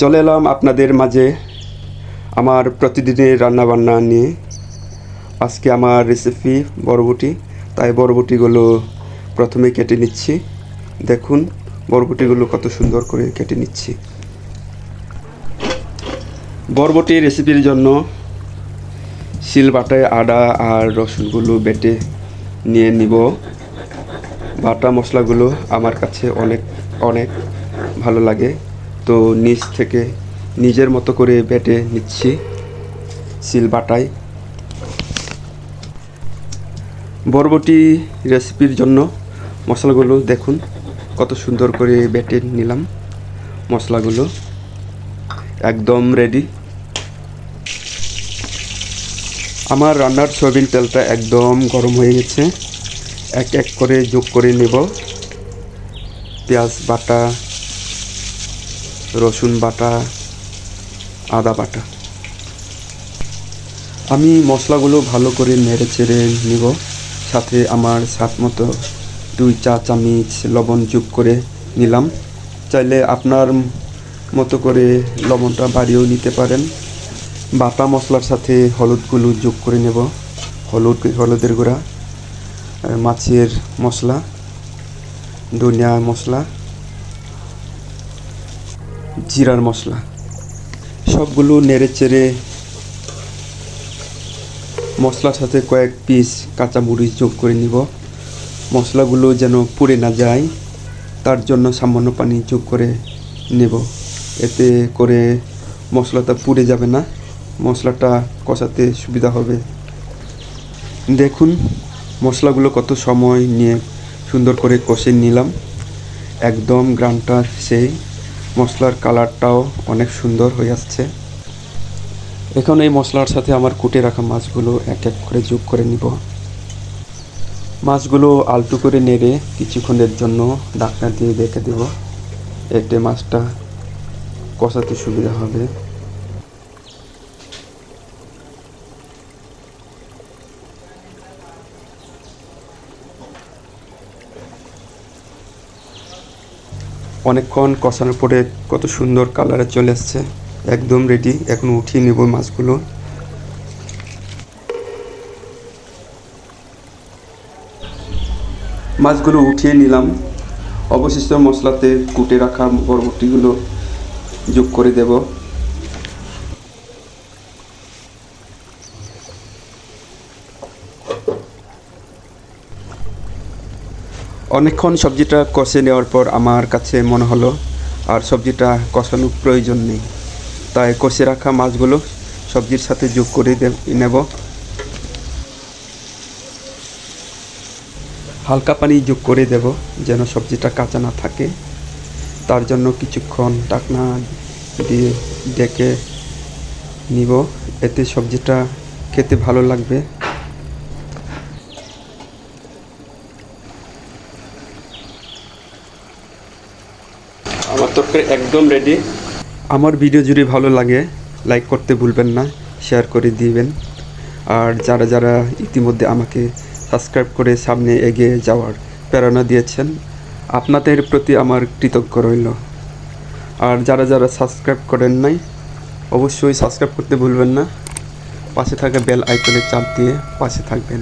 চলে এলাম আপনাদের মাঝে আমার প্রতিদিনের রান্নাবান্না নিয়ে। আজকে আমার রেসিপি বরবটি, তাই বরবটিগুলো প্রথমে কেটে নিচ্ছি। দেখুন, বরবটিগুলো কত সুন্দর করে কেটে নিচ্ছি। বরবটি রেসিপির জন্য শিল বাটায় আদা আর রসুনগুলো বেটে নিয়ে নিব। বাটা মশলাগুলো আমার কাছে অনেক অনেক ভালো লাগে। তো নিচ থেকে নিজের মতো করে বেটে নিচ্ছি শিল বাটায় বরবটি রেসিপির জন্য মশলাগুলো দেখুন, কত সুন্দর করে বেটে নিলাম মশলাগুলো। একদম রেডি আমার রান্নার সয়াবিন তেলটা একদম গরম হয়ে গেছে। এক এক করে যোগ করে নেব। পেঁয়াজ, বাটা রসুন বাটা, আদা বাটা। আমি মশলাগুলো ভালো করে নেড়ে চেড়ে নিব, সাথে আমার স্বাদ মতো দুই চা চামচ লবণ যোগ করে নিলাম। চাইলে আপনার মতো করে লবণটা বাড়িয়েও নিতে পারেন। বাটা মশলার সাথে হলুদগুলো যোগ করে নেব, হলুদ, হলুদের গুঁড়া মাছের মশলা, ধনিয়া মশলা। জিরার মশলা। সবগুলো নেড়ে চেড়ে মশলার সাথে কয়েক পিস কাঁচামরিচ যোগ করে নিব। মশলাগুলো যেন পুড়ে না যায়, তার জন্য সামান্য পানি যোগ করে নেব। এতে করে মশলাটা পুড়ে যাবে না, মশলাটা কষাতে সুবিধা হবে। দেখুন, মশলাগুলো কত সময় নিয়ে সুন্দর করে কষে নিলাম। একদম গ্রানটা সেই। মশলার কালারটাও অনেক সুন্দর হয়ে আসছে। এখন এই মশলার সাথে আমার কুটে রাখা মাছগুলো এক এক করে যোগ করে নিব। মাছগুলো আলটু করে নেড়ে কিছুক্ষণের জন্য ঢাকনা দিয়ে রেখে দেব। এতে মাছটা কষাতে সুবিধা হবে। অনেকক্ষণ কষানোর পরে কত সুন্দর কালারে চলে আসছে। একদম রেডি এখন উঠিয়ে নেব মাছগুলো। মাছগুলো উঠিয়ে নিলাম। অবশিষ্ট মশলাতে কুটে রাখা বরবটিগুলো যোগ করে দেব। অনেকক্ষণ সবজিটা কষে নেওয়ার পর আমার কাছে মনে হলো, আর সবজিটা কষানোর প্রয়োজন নেই। তাই কষে রাখা মাছগুলো সবজির সাথে যোগ করে নেব। হালকা পানি যোগ করে দেব যেন সবজিটা কাঁচা না থাকে। তার জন্য কিছুক্ষণ ঢাকনা দিয়ে ডেকে নিব। এতে সবজিটা খেতে ভালো লাগবে। আমার তরকারি একদম রেডি আমার ভিডিও যদি ভালো লাগে লাইক করতে ভুলবেন না শেয়ার করে দিবেন। আর যারা যারা ইতিমধ্যে আমাকে সাবস্ক্রাইব করে সামনে এগিয়ে যাওয়ার প্রেরণা দিয়েছেন, আপনাদের প্রতি আমার কৃতজ্ঞ রইল। আর যারা যারা সাবস্ক্রাইব করেন নাই, অবশ্যই সাবস্ক্রাইব করতে ভুলবেন না। পাশে থাকা বেল আইকনে চাপ দিয়ে পাশে থাকবেন।